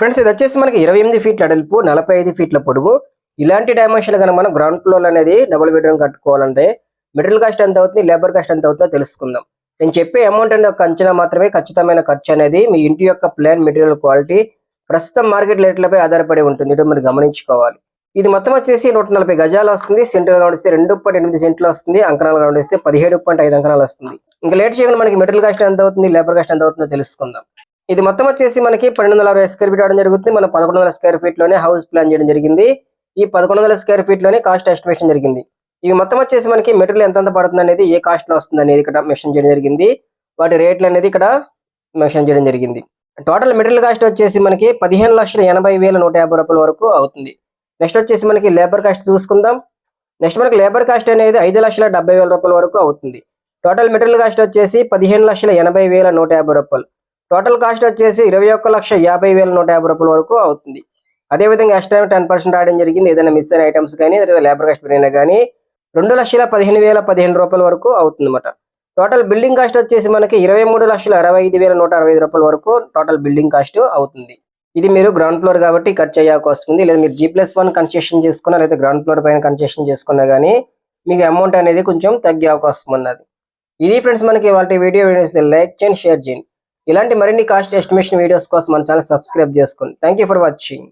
Friends ఇది వచ్చేసి మనకి ఇరవై ఎనిమిది ఫీట్ల అడల్పు నలభై ఐదు ఫీట్ల పొడుగు. ఇలాంటి డైమెన్షన్ కనుక మనం గ్రౌండ్ ఫ్లోర్ అనేది డబుల్ బెడ్రూమ్ కట్టుకోవాలంటే మెటీరియల్ కాస్ట్ ఎంత అవుతుంది లేబర్ కాస్ట్ ఎంత అవుతుందో తెలుసుకుందాం. నేను చెప్పే అమౌంట్ అనేది ఒక అంచనా మాత్రమే ఖచ్చితమైన ఖర్చు అనేది మీ ఇంటి యొక్క ప్లాన్ మెటీరియల్ క్వాలిటీ ప్రస్తుతం మార్కెట్ రేట్లపై ఆధారపడి ఉంటుంది. ఇటు మీరు గమనించుకోవాలి. ఇది మొత్తం వచ్చేసి నూట నలభై గజాలు వస్తుంది. సెంటర్ గమనిస్తే రెండు పాయింట్ ఎనిమిది సెంట్లు వస్తుంది. అంకణాలు గమనిస్తే పదిహేడు పాయింట్ ఐదు అంకణాలు వస్తుంది. ఇంకా లేట్ చేయకుండా మనకి మెటీరియల్ కాస్ట్ ఎంత అవుతుంది లేబర్ కాస్ట్ ఎంత అవుతుందో తెలుసుకుందాం. ఇది మొత్తం వచ్చేసి మనకి పన్నెండు వందల అరవై స్క్వేర్ ఫీట్ అవడం జరుగుతుంది. మనం పదకొండు వందల స్క్వేర్ ఫీట్లోనే హౌస్ ప్లాన్ చేయడం జరిగింది. ఈ పదకొండు వందల స్క్వేర్ ఫీట్లోనే కాస్ట్ ఎస్టిమేషన్ జరిగింది. ఇవి మొత్తం వచ్చేసి మనకి మెటీరియల్ ఎంత పడుతుంది అనేది ఏ కాస్ట్లో వస్తుంది అనేది ఇక్కడ మెన్షన్ చేయడం జరిగింది. వాటి రేట్లు అనేది ఇక్కడ మెన్షన్ చేయడం జరిగింది. టోటల్ మెటీరియల్ కాస్ట్ వచ్చేసి మనకి పదిహేను లక్షల ఎనభై వేల నూట యాభై రూపాయల వరకు అవుతుంది. నెక్స్ట్ వచ్చేసి మనకి లేబర్ కాస్ట్ చూసుకుందాం. నెక్స్ట్ మనకి లేబర్ కాస్ట్ అనేది ఐదు లక్షల డెబ్బై వేల రూపాయల వరకు అవుతుంది. టోటల్ మెటీరియల్ కాస్ట్ వచ్చేసి పదిహేను లక్షల ఎనభై వేల నూట యాభై రూపాయలు. టోటల్ కాస్ట్ వచ్చేసి ఇరవై ఒక్క లక్ష యాభై వేల నూట యాభై రూపాయల వరకు అవుతుంది. అదేవిధంగా ఎక్స్ట్రా టెన్ పర్సెంట్ రావడం జరిగింది. ఏదైనా మిస్ అయిన ఐటమ్స్ కానీ లేదా లేబర్ కాస్ట్ పెరిగినా కానీ రెండు లక్షల పదిహేను వేల పదిహేను రూపాయల వరకు అవుతుంది అన్నమాట టోటల్ బిల్డింగ్ కాస్ట్ వచ్చేసి మనకి ఇరవై మూడు లక్షల అరవై ఐదు వేల నూట అరవై ఐదు రూపాయల వరకు టోటల్ బిల్డింగ్ కాస్ట్ అవుతుంది. ఇది మీరు గ్రౌండ్ ఫ్లోర్ కాబట్టి ఖర్చు అయ్యాక వస్తుంది లేదా మీరు జీ ప్లస్ వన్ కన్సెషన్ చేసుకున్నా లేదా గ్రౌండ్ ఫ్లోర్ పైన కన్సెషన్ చేసుకున్నా కానీ మీకు అమౌంట్ అనేది కొంచెం తగ్గే అవకాశం ఉన్నది. ఇది ఫ్రెండ్స్ మనకి వాళ్ళ వీడియో. వీడియోస్ లైక్ చేయండి షేర్ చేయండి. ఇలాంటి మరిన్ని కాస్ట్ ఎస్టిమేషన్ వీడియోస్ కోసం మన ఛానల్ సబ్స్క్రైబ్ చేసుకోండి. Thank for watching